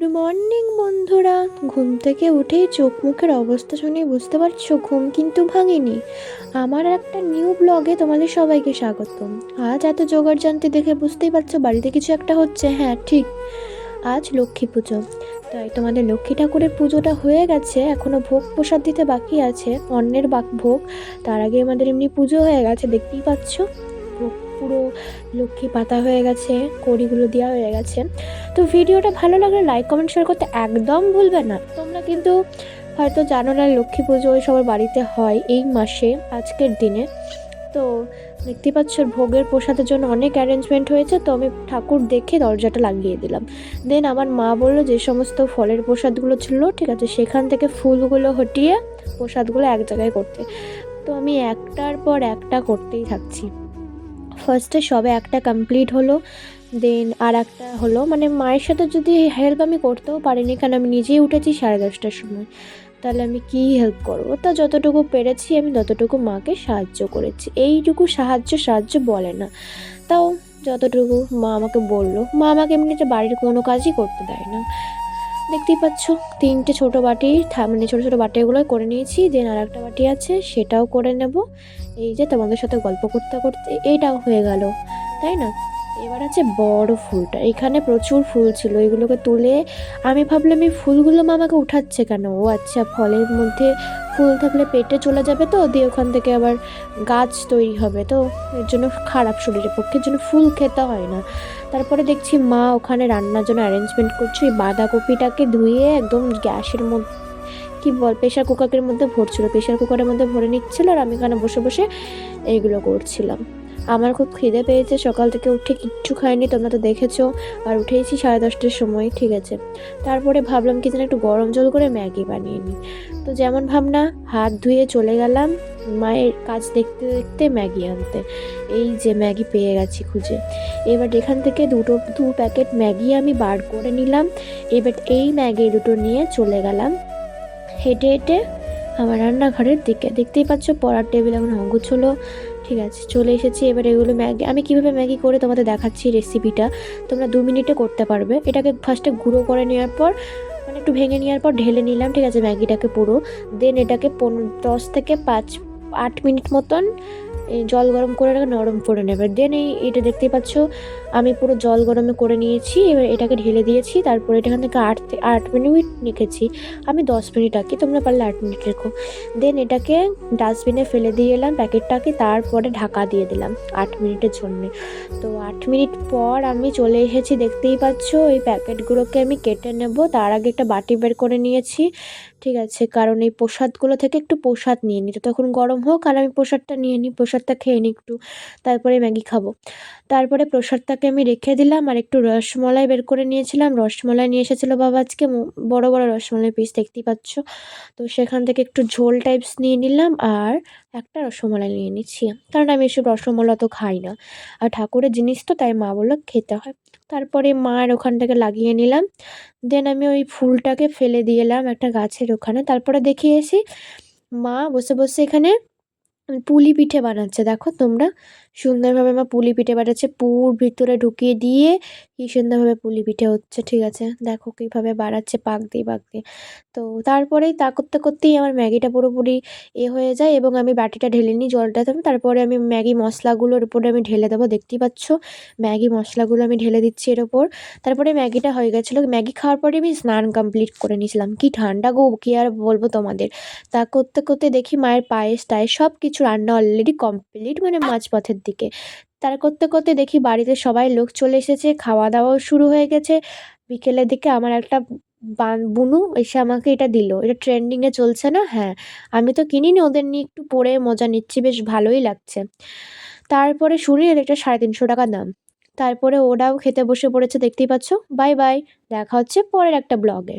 Good morning, বন্ধুরা। ঘুম থেকে উঠেই চোখ মুখের অবস্থা শুনে বুঝতে পারছ, ঘুম কিন্তু ভাঙেনি। আমার একটা নিউ ব্লগে তোমাদের সবাইকে স্বাগতম। আজ এত জোগাড় জানতে দেখে বুঝতেই পারছ, বাড়িতে কিছু একটা হচ্ছে। হ্যাঁ ঠিক। আজ লক্ষ্মী পুজো। তাই তোমাদের লক্ষ্মী ঠাকুরের পুজোটা হয়ে গেছে। এখনও ভোগ প্রসাদ দিতে বাকি আছে। অন্যের বাক ভোগ। তার আগে আমাদের এমনি পুজো হয়ে গেছে, দেখতেই পাচ্ছ। পুরো লক্ষ্মী পাতা হয়ে গেছে, কড়িগুলো দেওয়া হয়ে গেছে। তো ভিডিওটা ভালো লাগলে লাইক কমেন্ট শেয়ার করতে একদম ভুলবে না। তোমরা কিন্তু হয়তো জানো না লক্ষ্মী পুজো ওই সবার বাড়িতে হয় এই মাসে, আজকের দিনে। তো দেখতে পাচ্ছ ভোগের প্রসাদের জন্য অনেক অ্যারেঞ্জমেন্ট হয়েছে, তো আমি ঠাকুর দেখে দরজাটা লাগিয়ে দিলাম। দেন আমার মা বলল যে সমস্ত ফলের প্রসাদগুলো ছিল, ঠিক আছে, সেখান থেকে ফুলগুলো হটিয়ে প্রসাদগুলো এক জায়গায় করতে। তো আমি একটার পর একটা করতেই থাকছি। ফার্স্টে সবে একটা কমপ্লিট হলো দেন আর একটা হলো মানে মায়ের সাথে যদি হেল্প আমি করতেও পারিনি কারণ আমি নিজেই উঠেছি সাড়ে দশটার সময়। তাহলে আমি কী হেল্প করব? তা যতটুকু পেরেছি আমি ততটুকু মাকে সাহায্য করেছি। এইটুকু সাহায্য সাহায্য বলে না। তাও যতটুকু মা আমাকে বলল, মা আমাকে এমনিতে বাড়ির কোনো কাজই করতে দেয় না। দেখতেই পাচ্ছ, তিনটে ছোটো বাটি মানে ছোটো ছোটো বাটিগুলো করে নিয়েছি দেন আর একটা বাটি আছে, সেটাও করে নেব। এই যে তোমাদের সাথে গল্প করতে করতে এইটাও হয়ে গেল, তাই না? এবার আছে বড় ফুলটা, এখানে প্রচুর ফুল ছিল, এগুলোকে তুলে আমি ভাবলাম এই ফুলগুলো মা আমাকে উঠাচ্ছে কেন? ও আচ্ছা ফলের মধ্যে ফুল থাকলে পেটে চলে যাবে তো, দিয়ে ওখান থেকে আবার গাছ তৈরি হবে তো, এর জন্য খারাপ শরীরের পক্ষে জন্য ফুল খেতে হয় না। তারপরে দেখছি মা ওখানে রান্নার জন্য অ্যারেঞ্জমেন্ট করছে, এই বাঁধাকপিটাকে ধুয়ে একদম গ্যাসের মধ্যে কি বল, প্রেশার কুকারের মধ্যে ভরছিল প্রেশার কুকারের মধ্যে ভরে নিচ্ছিল আর আমি এখানে বসে বসে এইগুলো করছিলাম। আমার খুব খিদে পেয়েছে, সকাল থেকে উঠে কিচ্ছু খাইনি, তোমরা তো দেখেছ, আর উঠেইছি সাড়ে দশটার সময়, ঠিক আছে। তারপরে ভাবলাম কি যেন একটু গরম জল করে ম্যাগি বানিয়ে নিই। তো যেমন ভাবনা, হাত ধুয়ে চলে গেলাম মায়ের কাজ দেখতে দেখতে ম্যাগি আনতে। এই যে ম্যাগি পেয়ে গেছি খুঁজে। এবার এখান থেকে দুটো, দু প্যাকেট ম্যাগি আমি বার করে নিলাম, এবার এই ম্যাগি দুটো নিয়ে চলে গেলাম। হেঁটে হেঁটে আমার রান্নাঘরের দিকে। দেখতেই পাচ্ছ পড়ার টেবিল এখন হলো ঠিক আছে, চলে এসেছি এবার এগুলো ম্যাগি। আমি কীভাবে ম্যাগি করে তোমাদের দেখাচ্ছি রেসিপিটা তোমরা দু মিনিটে করতে পারবে। এটাকে ফার্স্টে গুঁড়ো করে নেওয়ার পর মানে একটু ভেঙে নেওয়ার পর ঢেলে নিলাম। ঠিক আছে, ম্যাগিটাকে পুরো। দেন এটাকে পনেরো, দশ থেকে পাঁচ, আট মিনিট মতন জল গরম করে নরম করে নেবে। দেন এই, এটা দেখতেই পাচ্ছ, আমি পুরো জল গরমে করে নিয়েছি, এবার এটাকে ঢেলে দিয়েছি, তারপরে এটা এখান থেকে আট আট মিনিট রেখেছি। আমি দশ মিনিট আঁকি, তোমরা পারলে আট মিনিট রেখো। দেন এটাকে ডাস্টবিনে ফেলে দিয়ে এলাম, প্যাকেটটাকে, তারপরে ঢাকা দিয়ে দিলাম আট মিনিটের জন্যে। তো আট মিনিট পর আমি চলে এসেছি, দেখতেই পাচ্ছ, এই প্যাকেটগুলোকে আমি কেটে নেব, তার আগে একটা বাটি বের করে নিয়েছি, ঠিক আছে? কারণ এই প্রসাদগুলো থেকে একটু প্রসাদ নিয়ে নিই তো তখন গরম হোক, আর আমি প্রসাদটা নিয়ে নিই প্রসাদটা খেয়ে নিই একটু। তারপরে ম্যাগি খাব। তারপরে প্রসাদটাকে আমি রেখে দিলাম আর একটু রসমলাই বের করে নিয়েছিলাম। রসমলাই নিয়ে এসেছিল বাবা আজকে বড় বড় রসমলাই পিস দেখতেই পাচ্ছ। তো সেখান থেকে একটু ঝোল টাইপস নিয়ে নিলাম আর একটা রসমলাই নিয়ে নিচ্ছি। কারণ আমি এসব রসমালাই তো খাই না। আর ঠাকুরের জিনিস তো তাই মা বলল খেতে হয়। তারপরে মার ওখান থেকে লাগিয়ে নিলাম। দেন আমি ওই ফুলটাকে ফেলে দিয়ে এলাম একটা গাছের ওখানে। তারপরে দেখি এসি মা বসে বসে এখানে পুলি পিঠে বানাচ্ছে। দেখো তোমরা সুন্দরভাবে আমার পুলি পিঠে বানাচ্ছে। পুর ভিতরে ঢুকিয়ে দিয়ে কি সুন্দরভাবে পুলি পিঠে হচ্ছে ঠিক আছে? দেখো কীভাবে বাড়াচ্ছে পাক দিয়ে পাক দিয়ে তো তারপরেই তা করতে করতেই আমার ম্যাগিটা পুরোপুরি এ হয়ে যায় এবং আমি বাটিটা ঢেলে নিই জলটা দেবো তারপরে আমি ম্যাগি মশলাগুলোর উপরে আমি ঢেলে দেবো দেখতেই পাচ্ছ? ম্যাগি মশলাগুলো আমি ঢেলে দিচ্ছি এর ওপর তারপরে ম্যাগিটা হয়ে গেছিল। ম্যাগি খাওয়ার পরে আমি স্নান কমপ্লিট করে নিয়েছিলাম। কি ঠান্ডা গো কী আর বলব তোমাদের? তা করতে করতে দেখি মায়ের পায়েস টায়েস সব কিছু রান্না অলরেডি কমপ্লিট মানে মাঝপথের দিকে। তার করতে করতে দেখি বাড়িতে সবাই লোক চলে এসেছে খাওয়া দাওয়াও শুরু হয়ে গেছে। বিকেলের দিকে আমার একটা বান এসে আমাকে এটা দিল। এটা ট্রেন্ডিংয়ে চলছে না? হ্যাঁ। আমি তো কিনিনি, ওদের নিয়ে একটু পরে মজা নিচ্ছি, বেশ ভালোই লাগছে। তারপরে শুনি এটা সাড়ে তিনশো টাকা দাম। তারপরে ওরাও খেতে বসে পড়েছে, দেখতেই পাচ্ছ। বাই বাই, দেখা হচ্ছে পরের একটা ব্লগে।